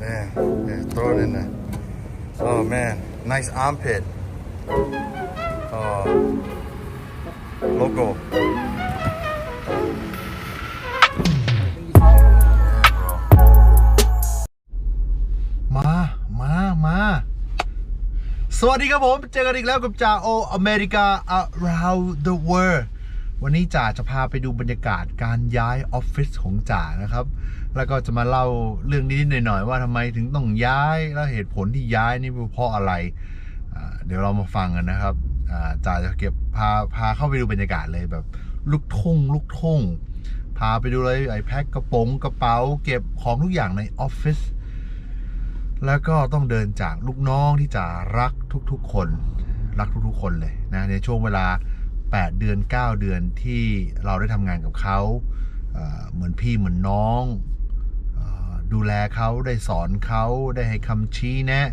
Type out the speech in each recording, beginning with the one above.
Yeah, yeah, throw it in there. Oh man, nice armpit. Oh, logo. Yeah, bro. มา มา มา สวัสดีครับผม เจอกันอีกแล้วกับจ่าโออเมริกา around the world วันนี้จ่าจะพาไปดูบรรยากาศการย้ายออฟฟิศของจ่านะครับ แล้วก็จะมาเล่าเรื่องนิดๆหน่อยๆว่าทำไมถึงต้องย้ายและเหตุผลที่ย้ายนี่เพราะอะไร เดี๋ยวเรามาฟังกันนะครับจ่าจะเก็บพาพาเข้าไปดูบรรยากาศเลยแบบลูกทุ่งลูกทุ่งพาไปดูเลยไอ้แพ็คกระโปรงกระเป๋า เก็บของทุกอย่างในออฟฟิศแล้วก็ต้องเดินจากลูกน้องที่จะรักทุกๆคน รักทุกๆคนเลยนะในช่วงเวลา 8 เดือน 9 เดือนที่เราได้ทำงานกับเขาเหมือนพี่เหมือนน้อง ดูแลเขาได้สอนเขาได้ให้คำชี้แนะ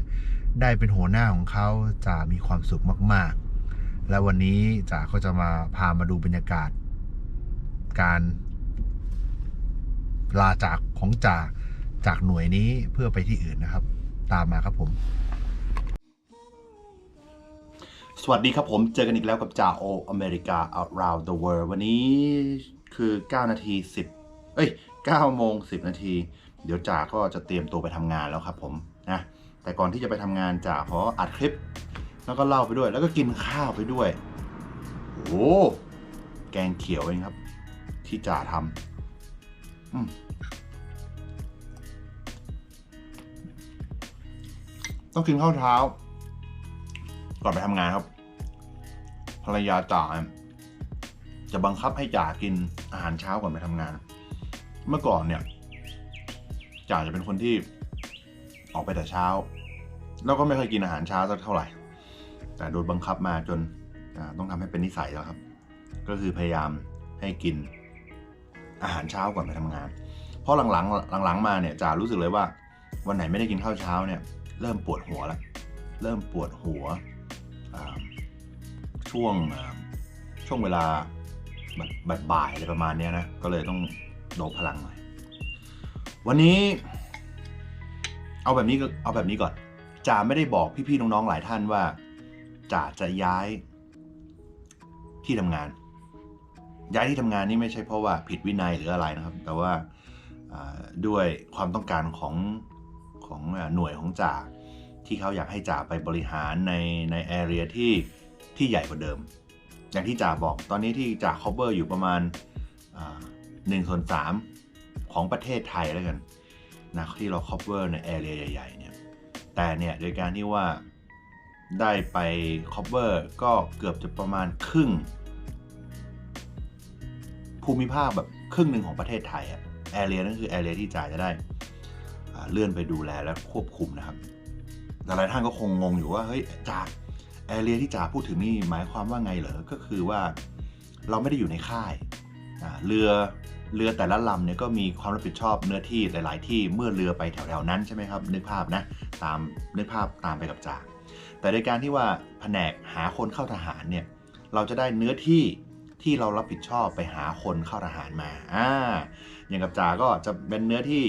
ได้เป็นหัวหน้าของเขาจะมีความสุขมาก ๆ และวันนี้จ๋าก็จะมาพามาดูบรรยากาศ การลาจากของจ่าจากหน่วยนี้เพื่อไปที่อื่นนะครับ ตามมาครับผม สวัสดีครับผมเจอกันอีกแล้วกับจ่าโออเมริกา around the world วันนี้คือ 9 นาที 10 เอ้ย9โมง10 นาที เดี๋ยวจ่าก็จะเตรียมตัวไปทำงานแล้วครับผมนะแต่ก่อนที่จะไปทำงานจ่าขออัดคลิป แล้วก็เล่าไปด้วย แล้วก็กินข้าวไปด้วยโอ้โหแกงเขียวเองครับ ที่จ่าทำอืมต้องกินข้าวเช้า ก่อนไปทำงานครับ ภรรยาจ่าจะบังคับให้จ่ากินอาหารเช้าก่อนไปทำงาน เมื่อก่อนเนี่ยจ่าจะเป็นคนที่ออกไปแต่เช้า แล้วก็ไม่เคยกินอาหารเช้าสักเท่าไหร่ แต่โดนบังคับมาจนาต้องทำให้เป็นนิสัยแล้วครับ ก็คือพยายามให้กินอาหารเช้าก่อนไปทำงาน เพราะหลังๆหลังๆมาเนี่ยจ่ารู้สึกเลยว่า วันไหนไม่ได้กินข้าวเช้าเนี่ย เริ่มปวดหัวแล้วเริ่มปวดหัว ช่วงช่วงเวลาบบบ่ายๆอะไรประมาณนี้นะ ก็เลยต้องโดบพลังหน่อย วันนี้ เอาแบบนี้ก็เอาแบบนี้ก่อนจ่าไม่ได้บอกพี่ๆน้องๆหลายท่านว่าจ่าจะย้ายที่ทำงาน ย้ายที่ทำงานนี่ไม่ใช่เพราะว่าผิดวินัยหรืออะไรนะครับ แต่ว่าด้วยความต้องการของของหน่วยของจ่าที่เขาอยากให้จ่าไปบริหารในในแอเรียที่ ที่ใหญ่กว่าเดิม อย่างที่จ่าบอกตอนนี้ที่จ่า cover อยู่ประมาณหนึ่งส่วนสามของประเทศไทยแล้วกันนะที่เรา cover ในแอเรียใหญ่ๆเนี่ยแต่เนี่ยโดยการที่ว่าได้ไป cover ก็เกือบจะประมาณครึ่ง ภูมิภาคแบบครึ่งหนึ่งของประเทศไทยอะแอเรียนั่นคือแอเรียที่จ่าจะได้เลื่อนไปดูแลและควบคุมนะครับ หลายท่านก็คงงงอยู่ว่าเฮ้ยจ่า แอเรียที่จ่าพูดถึงนี่หมายความว่าไงเหรอ ก็คือว่าเราไม่ได้อยู่ในค่ายาเรือเรือแต่ละลำเนี่ยก็มีความรับผิดชอบเนื้อที่หลาย ๆ ที่เมื่อเรือไปแถว ๆ นั้นใช่ไหมครับ นึกภาพนะ ตามนึกภาพตามไปกับจ่าแต่ในการที่ว่าแผนกหาคนเข้าทหารเนี่ยเราจะได้เนื้อที่ที่เรารับผิดชอบไปหาคนเข้าทหารมาอ่าอย่างกับจ่าก็จะเป็นเนื้อที่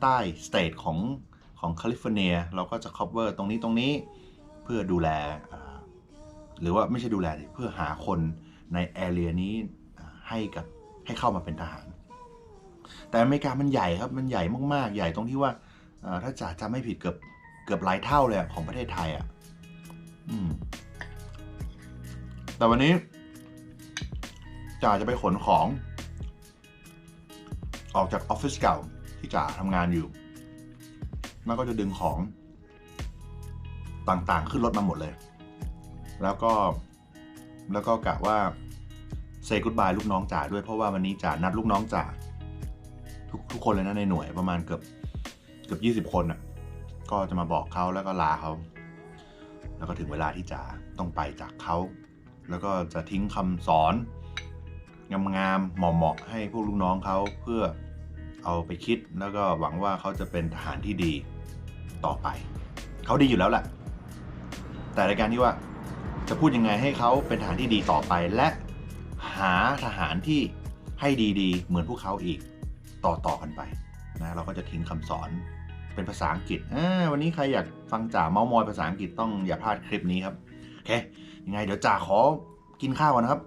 ใต้สเตทของของแคลิฟอร์เนียเราก็จะ cover ตรงนี้ตรงนี้ เพื่อดูแล หรือว่าไม่ใช่ดูแลเพื่อหาคนในแอเรียนี้ให้กับให้เข้ามาเป็นทหาร แต่อเมริกามันใหญ่ครับมันใหญ่มากๆ ใหญ่ตรงที่ว่าถ้าจ่าจำไม่ผิดเกือบเกือบหลายเท่าเลยของประเทศไทยอะอืมแต่วันนี้จ่าจะไปขนของ ออกจากออฟฟิศเก่าที่จ่าทำงานอยู่แล้วก็จะดึงของต่างๆ ขึ้นรถมาหมดเลย แล้วก็แล้วก็กะว่าเซก o ดบายลูกน้องจ่าด้วยเพราะว่าวันนี้จ่านัดลูกน้องจ่าทุกทุกคนเลยนะในหน่วยประมาณเกือบเกือบยี่สิบคนอะ ก็จะมาบอกเขาแล้วก็ลาเขา แล้วก็ถึงเวลาที่จ่าต้องไปจากเขา แล้วก็จะทิ้งคำสอนงามๆเหมาะๆให้พวกลูกน้องเขาเพื่อเอาไปคิดแล้วก็หวังว่าเขาจะเป็นทหารที่ดีต่อไป เขาดีอยู่แล้วแหละแต่ในการที่ว่า จะพูดยังไงให้เขาเป็นทหารที่ดีต่อไป และหาทหารที่ให้ดีๆ เหมือนพวกเขาอีกต่อต่อๆกันไปนะเราก็จะทิ้งคำสอนเป็นภาษาอังกฤษวันนี้ใครอยากฟังจ่าเมามอยภาษาอังกฤษต้องอย่าพลาดคลิปนี้ครับโอเคยังไงเดี๋ยวจ่าขอกินข้าวก่อนนะครับ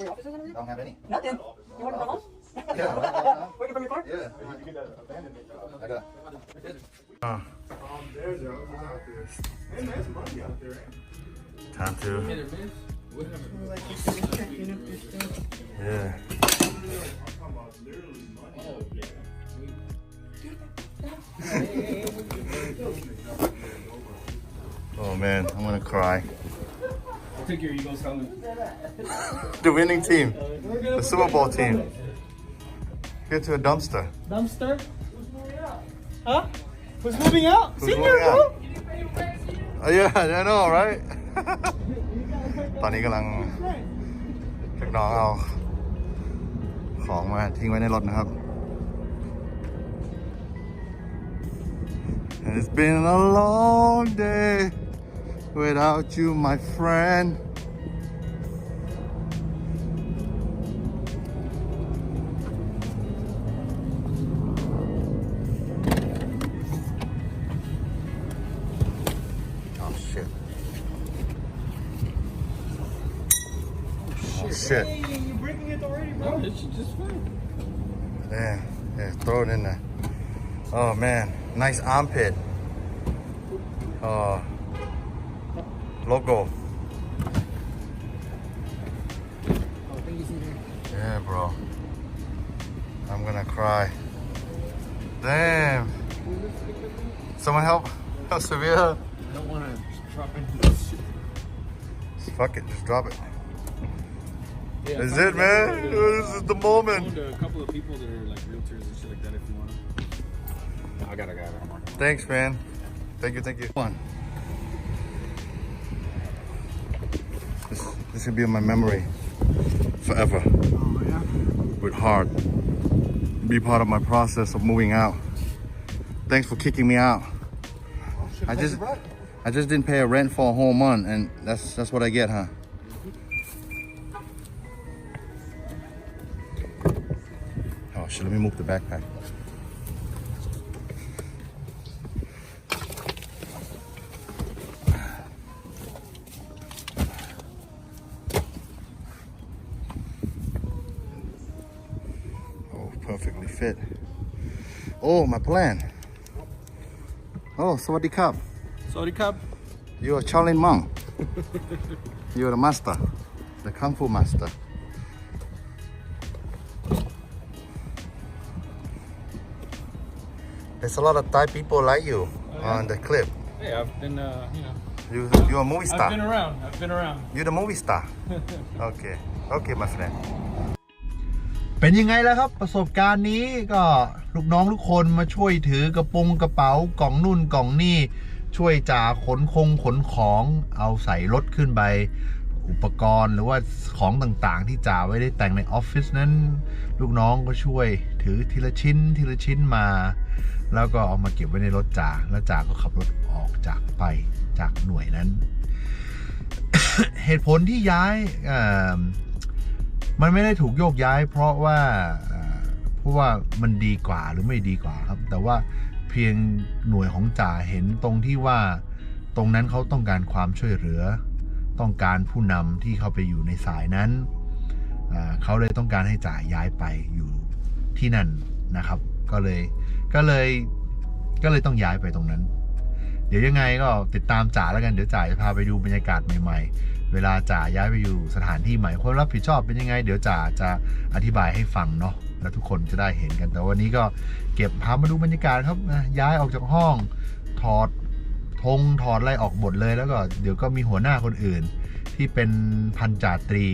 They take you like your office or something? Don't have any. Nothing. You want to come home? Yeah. Working from your car? Yeah. I got. Uh, there's a out there. And there's money out there, right? Time to. Yeah. oh man, I'm gonna cry. Take your Eagles helmet. The winning team, the Super Bowl team. Get to a dumpster. Dumpster? Huh? Who's moving out? Who's moving out? Oh, yeah, I know, right? ตอนนี้กำลังเล็กน้องเอา ของมาทิ้งไว้ในรถนะครับ And it's been a long day without you, my friend. Oh shit. Oh shit. you're breaking it already, bro. No, it's just fine. Yeah, yeah, throw it in there. Oh man, nice armpit. Uh, logo. Yeah, bro. I'm gonna cry. Damn. Someone help. Help Sevilla. I don't want to drop into this shit. Fuck it, just drop it. Yeah, This is find it, man. a- This is the moment. Found a couple of people that are like realtors and shit like that if you want. I got a guy I'm working. Thanks, man. Thank you, thank you. One. This, will be in my memory. forever with heart. Be part of my process of moving out. Thanks for kicking me out. I just I just didn't pay a rent for a whole month and that's that's what I get, huh? Oh shit, let me move the backpack. Perfectly fit. Oh, my plan. Oh, sawadee cup. Sorry, Cub. You're a Shaolin monk. You're the master, the kung fu master. There's a lot of Thai people like you on the clip. Hey, I've been, uh, you know, You, you're a movie star. I've been around. I've been around. You're the movie star. Okay, okay, my friend. เป็นยังไงแล้วครับประสบการณ์นี้ก็ลูกน้องทุกคนมาช่วยถือกระปงกระเป๋ากล่องนู่นกล่องนี่ช่วยจ่าขนคงขนของเอาใส่รถขึ้นไปอุปกรณ์หรือว่าของต่างๆ ที่จ่าไว้ได้แต่งในออฟฟิศนั้น ลูกน้องก็ช่วยถือทีละชิ้นทีละชิ้นมา แล้วก็เอามาเก็บไว้ในรถจ่าแล้วจ่าก็ขับรถออกจากไปจากหน่วยนั้น เหตุผลที่ย้ายออ มันไม่ได้ถูกโยกย้าย เพราะว่าเพราะว่ามันดีกว่าหรือไม่ดีกว่าครับ แต่ว่าเพียงหน่วยของจ่าเห็นตรงที่ว่าตรงนั้นเขาต้องการความช่วยเหลือ ต้องการผู้นำที่เข้าไปอยู่ในสายนั้นเอ่อเขาเลยต้องการให้จ่าย้ายไปอยู่ที่นั่นนะครับ ก็เลยก็เลยก็เลยต้องย้ายไปตรงนั้น เดี๋ยวยังไงก็ติดตามจ่าแล้วกันเดี๋ยวจ่าจะพาไปดูบรรยากาศใหม่ ๆ เวลาจ่าย้ายไปอยู่สถานที่ใหม่คนรับผิดชอบเป็นยังไง เดี๋ยวจ่าจะอธิบายให้ฟังเนาะแล้วทุกคนจะได้เห็นกัน แต่วันนี้ก็เก็บพามาดูบรรยากาศครับนะย้ายออกจากห้องถอดธงถอดอะไรออกหมดเลยแล้วก็เดี๋ยวก็มีหัวหน้าคนอื่น ที่เป็นพันจ่าตรี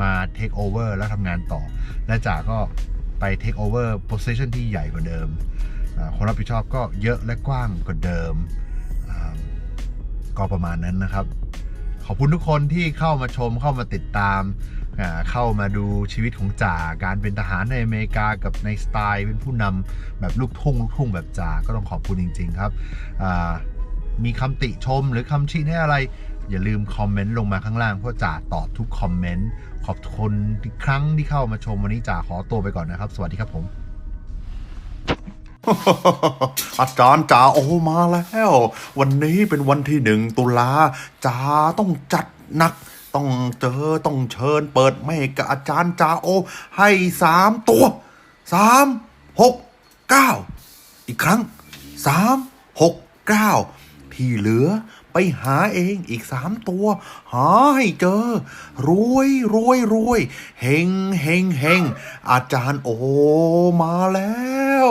มาเทคโอเวอร์แล้วทำงานต่อ และจ่าก็ไปเทคโอเวอร์โพสิชันที่ใหญ่กว่าเดิมคนรับผิดชอบก็เยอะและกว้างกว่าเดิมก็ประมาณนั้นนะครับ ขอบคุณทุกคนที่เข้ามาชมเข้ามาติดตามอ่าเข้ามาดูชีวิตของจ่าการเป็นทหารในอเมริกากับในสไตล์เป็นผู้นำแบบลูกทุ่งลูกทุ่งแบบจ่าก็ต้องขอบคุณจริง ๆ ครับอ่ามีคำติชมหรือคำชี้แนะอะไร อย่าลืมคอมเมนต์ลงมาข้างล่างเพราะจ่าตอบทุกคอมเมนต์ขอบคุณอีกครั้งที่เข้ามาชมวันนี้จ่าขอตัวไปก่อนนะครับ สวัสดีครับผม อาจารย์จ๋าโอมาแล้ว วันนี้เป็นวันที่หนึ่งตุลาจ๋าต้องจัดหนัก ต้องเจอต้องเชิญเปิดเมฆกับอาจารย์จ๋าโอ ให้สามตัวสามหกเก้าอีกครั้งสามหกเก้าที่เหลือไปหาเองอีกสามตัว หาให้เจอ รวยรวยรวยเฮงเฮงเฮงอาจารย์โอมาแล้ว